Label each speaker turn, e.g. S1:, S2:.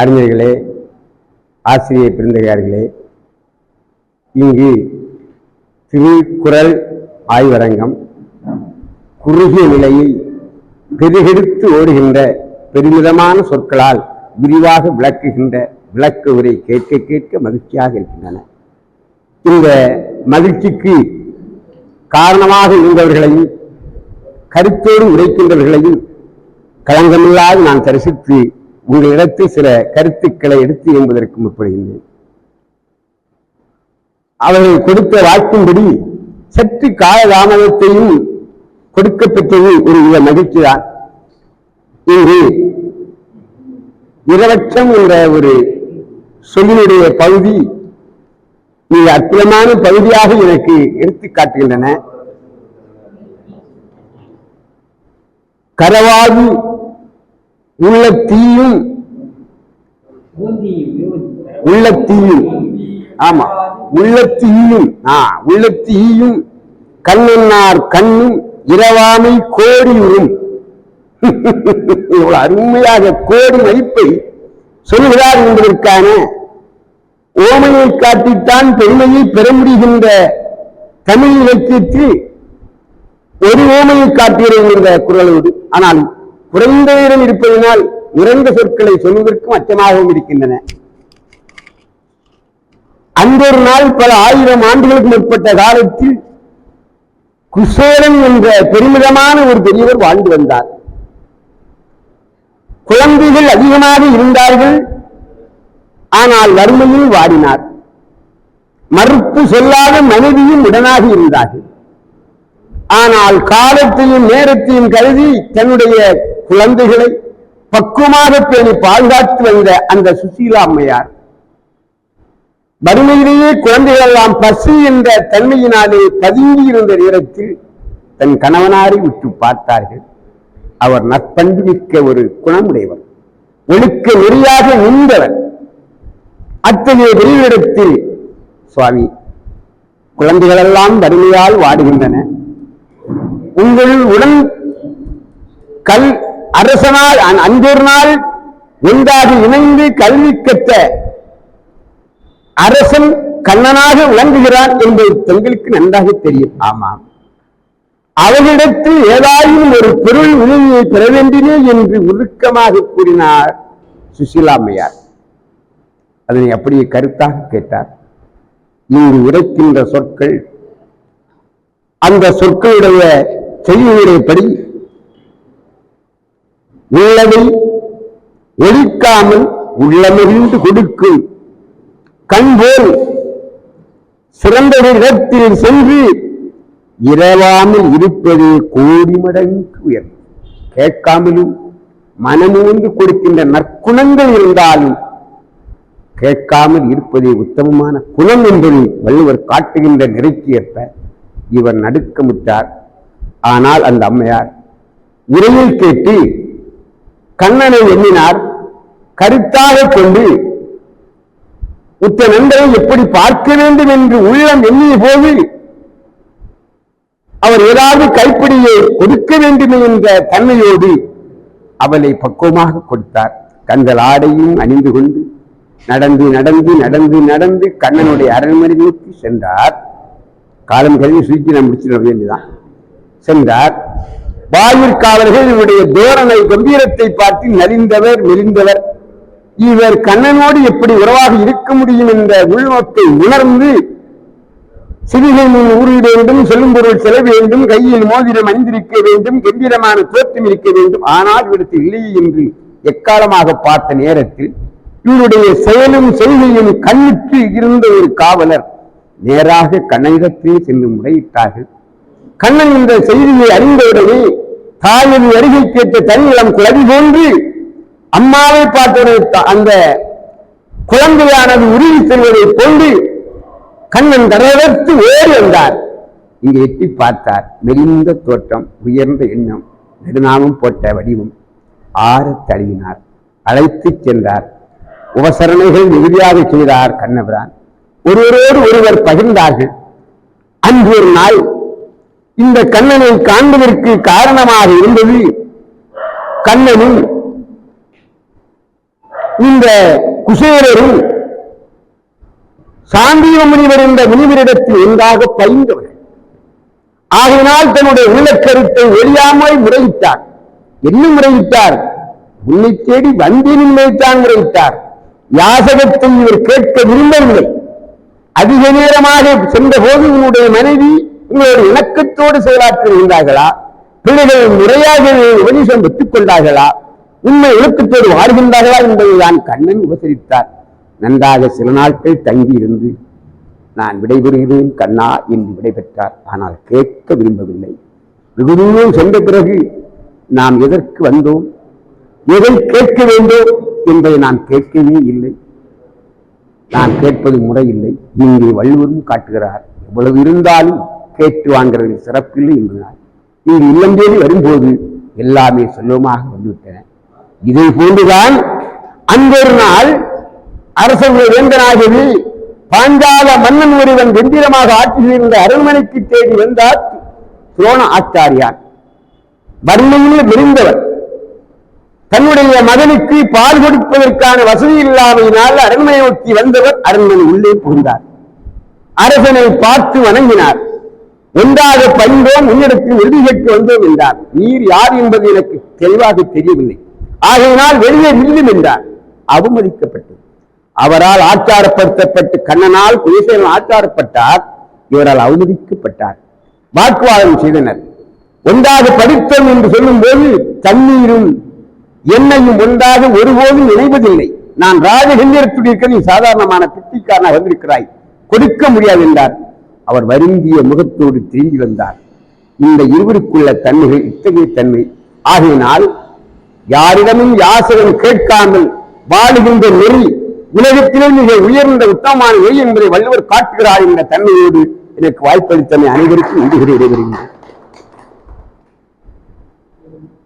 S1: அறிஞர்களே ஆசிரியர் பெருந்தகையார்களே இங்கு திருக்குறள் ஆய்வரங்கம் குறுகிய நிலையில் பெருகெடுத்து ஓடுகின்ற பெருமிதமான சொற்களால் விரிவாக விளக்குகின்ற விளக்க உரை கேட்க கேட்க மகிழ்ச்சியாக இருக்கின்றன. இந்த மகிழ்ச்சிக்கு காரணமாக இருந்தவர்களையும் கருத்தோடு உரைக்கின்றவர்களையும் களங்கமில்லாது நான் தரிசித்து உங்களிடத்தில் சில கருத்துக்களை எடுத்து என்பதற்கு முற்படுகின்றேன். அவர்கள் கொடுத்த வாக்கின்படி சற்று காலதாமதத்தையும் கொடுக்கப்பட்டது ஒரு வித மகிழ்ச்சிதான். இங்கு இரவட்சம் என்ற ஒரு சொல்லினுடைய பகுதி மிக அற்புதமான பகுதியாக எனக்கு எடுத்து காட்டுகின்றன. கரவாது உள்ள தீயும் உள்ள தீயும் ஆமா. உள்ளத்தீயும். ஆ உள்ளத்தீயும் கண்ணன்னார் கண்ணும் இரவாமை கோடியுறும். இவ்வளவு அருமையாக கோடி மதிப்பை சொல்கிறார் என்பதற்கான ஓமையை காட்டித்தான் பெருமையை பெற முடிகின்ற தமிழ் இலக்கியத்தில் ஒரு ஓமையை காட்டுகிறேன் என்ற குரலோடு. ஆனால் குறைந்த இருப்பதனால் நிறைந்த சொற்களை சொல்வதற்கும் அச்சமாகவும் இருக்கின்றன. அன்றொரு நாள் பல ஆயிரம் ஆண்டுகளுக்கு முற்பட்ட காலத்தில் குசேலன் என்ற பெருமிதமான ஒரு பெரியவர் வாழ்ந்து வந்தார். குழந்தைகள் அதிகமாக இருந்தார்கள். ஆனால் வறுமையில் வாடினார். மறுப்பு சொல்லாத மனைவியும் உடனாக இருந்தார்கள். ஆனால் காலத்தையும் நேரத்தையும் கருதி தன்னுடைய குழந்தைகளை பக்குவமாக பேணி பாதுகாத்து வந்த அந்த சுசீலா அம்மையார். வறுமையிலேயே குழந்தைகள் எல்லாம் பசி என்ற தன்மையினாலே பதுங்கி இருந்த நேரத்தில் தன் கணவனாரை உற்று பார்த்தார்கள். அவர் நற்பண்பு மிக்க ஒரு குணமுடையவர் ஒழுக்க நெறியாக நின்றவர். அத்தகைய வெளியிடத்தில் சுவாமி குழந்தைகளெல்லாம் வறுமையால் வாடுகின்றன. உங்கள் உடன் கல் அரசனால் அன்- அன்றொரு நாள் ஒன்றாக இணைந்து கல்வி கற்ற அரசன் கண்ணனாக விளங்குகிறான் என்பது தங்களுக்கு நன்றாக தெரியும். ஆமாம். அவர்களிடத்தில் ஏதாயும் ஒரு பொருள் உதவியை பெற வேண்டுமே என்று உருக்கமாக கூறினார் சுசீலா அம்மையார். அதனை அப்படியே கருத்தாக கேட்டார். இங்கு உரைக்கின்ற சொற்கள் அந்த சொற்களுடைய செய்தியுடையபடி உள்ளதை ஒழிக்காமல் உள்ளமிருந்து கொடுக்கும் கண் போல் சிறந்த இடத்தில் சென்று இரவாமல் இருப்பது கோடி மடங்கு உயர் கேட்காமலும் மனமூந்து கொடுக்கின்ற நற்குணங்கள் இருந்தாலும் கேட்காமல் இருப்பதே உத்தமமான குணம் என்பதை வள்ளுவர் காட்டுகின்ற நெருக்கியப்ப இவர் நடுக்கமிட்டார். ஆனால் அந்த அம்மையார் உரையில் கேட்டு கண்ணனை எண்ணினார். கருத்தாக கொண்டு உத்த நண்பரை எப்படி பார்க்க வேண்டும் என்று உள்ளம் எண்ணிய போது அவர் ஏதாவது கைப்பிடியை கொடுக்க வேண்டுமே என்ற தன்மையோடு அவளை பக்குவமாக கொடுத்தார். கண்கள் ஆடையும் அணிந்து கொண்டு நடந்து நடந்து நடந்து நடந்து கண்ணனுடைய அரண்மனை நோக்கி சென்றார். காலம் கருதி சுருக்கி நான் முடிச்சிட வேண்டியதான் சென்றார். வாயிற்காவலர்கள் இவருடைய தோரணை கம்பீரத்தை பார்த்து நலிந்தவர் மெலிந்தவர். இவர் கண்ணனோடு எப்படி உறவாக இருக்க முடியும் என்ற உள்நோக்கை உணர்ந்து சிறுகை முன் ஊறிட வேண்டும் சொல்லும் பொருள் செல்ல வேண்டும் கையில் மோதிரம் அணிந்திருக்க வேண்டும் கம்பீரமான தோற்றம் இருக்க வேண்டும். ஆனால் இவருக்கு இல்லையே என்று எக்காலமாக பார்த்த நேரத்தில் இவருடைய செயலும் செய்கையும் கண்ணுக்கு இருந்த ஒரு காவலர் நேராக கண்ணனிடத்தில் சென்று முறையிட்டார்கள். கண்ணன் இந்த செய்தியை அறிந்தவுடனே தாயின் வருகை கேட்ட தனியிடம் குழவி போன்று அம்மாவை பார்த்தவரை அந்த குழந்தையானது உருகி செல்வதை கொண்டு கண்ணன் தரவர்த்து ஓடி வந்தார். இங்கே எட்டி பார்த்தார் மெலிந்த தோற்றம் உயர்ந்த எண்ணம் நெடுநாமம் போட்ட வடிவம். ஆறு தழுவினார் அழைத்துச் சென்றார். உபசரணைகள் மிகுதியாக செய்தார் கண்ணபிரான். ஒருவரோடு ஒருவர் பகிர்ந்தார்கள். அன்று ஒரு நாள் இந்த கண்ணனை காண்பதற்கு காரணமாக இருந்தது கண்ணனும் இந்த குசேரரும் சாந்திய முனிவர் என்ற முனிவரிடத்தில் ஒன்றாக பயின்றவர். ஆகையினால் தன்னுடைய உள்ளக்கருத்தை ஒழியாமல் முறையிட்டார். என்ன முறையிட்டார்? உன்னை தேடி வந்தேன் என்பதைத்தான் முறையிட்டார். யாசகத்தை இவர் கேட்க விரும்பவில்லை. அதிக நேரமாக சென்ற போது உன்னுடைய மனைவி உங்களோட இணக்கத்தோடு செயலாற்றுகின்றார்களா பிள்ளைகள் முறையாக உபதேசம் பெற்றுக் கொண்டார்களா? உண்மை ஒழுக்கத்தோடு வாழ்கின்றார்களா என்பதை தான் கண்ணன் உபசரித்தார். நன்றாக சில நாட்கள் தங்கி இருந்து நான் விடைபெறுகிறேன் கண்ணா என்று விடைபெற்றார். ஆனால் கேட்க விரும்பவில்லை. வெகு தூரம் சென்ற பிறகு நாம் எதற்கு வந்தோம்? எதை கேட்க வேண்டும் என்பதை நான் கேட்கவே இல்லை. நான் கேட்பது முறையில்லை இங்கே வள்ளுவரும் காட்டுகிறார். எவ்வளவு இருந்தாலும் கேட்டு வாங்குறதில் சிறப்பில்லை என்பதால் இங்கு இல்லம் தேடி வரும்போது எல்லாமே செல்வமாக வந்துவிட்டன. இதை போன்றுதான் அன்பொரு நாள் அரசர்கள் வேந்தனாகவே பாஞ்சால மன்னன் ஒருவன் வெந்திரமாக ஆட்சி செய்திருந்த அரண்மனைக்கு தேடி வந்தார் துரோண ஆச்சாரியார். வறுமையில் விரிந்தவர் தன்னுடைய மகனுக்கு பால் கொடுப்பதற்கான வசதி இல்லாமையினால் அரண்மனை நோக்கி வந்தவர் அரண்மனை உள்ளே புகுந்தார். அரசனை பார்த்து வணங்கினார். ஒன்றாக பணிந்தோம் உன்னிடத்தில் உறுதி கேட்டு வந்தோம் என்றார். நீர் யார் என்பது எனக்கு தெளிவாக தெரியவில்லை. ஆகையினால் வெளியே நில்லும் என்றார். அவமதிக்கப்பட்டது. அவரால் ஆச்சாரப்படுத்தப்பட்டு கண்ணனால் குலசேனன் ஆச்சாரப்பட்டார். இவரால் அவமதிக்கப்பட்டார். வாக்குவாதம் செய்தனர். ஒன்றாக படித்தோம் என்று சொல்லும் போது தண்ணீரும் என்னையும் ஒன்றாக ஒருபோதும் இணைவதில்லை. நான் ராஜகந்திரத்துடைய நீ சாதாரணமான பிட்டிக்காரனாக வந்திருக்கிறாய். கொடுக்க முடியாது என்றார். அவர் வருந்திய முகத்தோடு திரும்பி வந்தார். இந்த இருவருக்குள்ள தன்மைகள் இத்தகைய தன்மை. ஆகையினால் யாரிடமும் யாசகம் கேட்காமல் வாழுகின்ற நெறி உலகத்திலே மிக உயர்ந்த உத்தமமான நெறி என்பதை வள்ளுவர் காட்டுகிறார் என்ற தன்மையோடு எனக்கு வாய்ப்பளித்தமை அனைவருக்கும் இன்று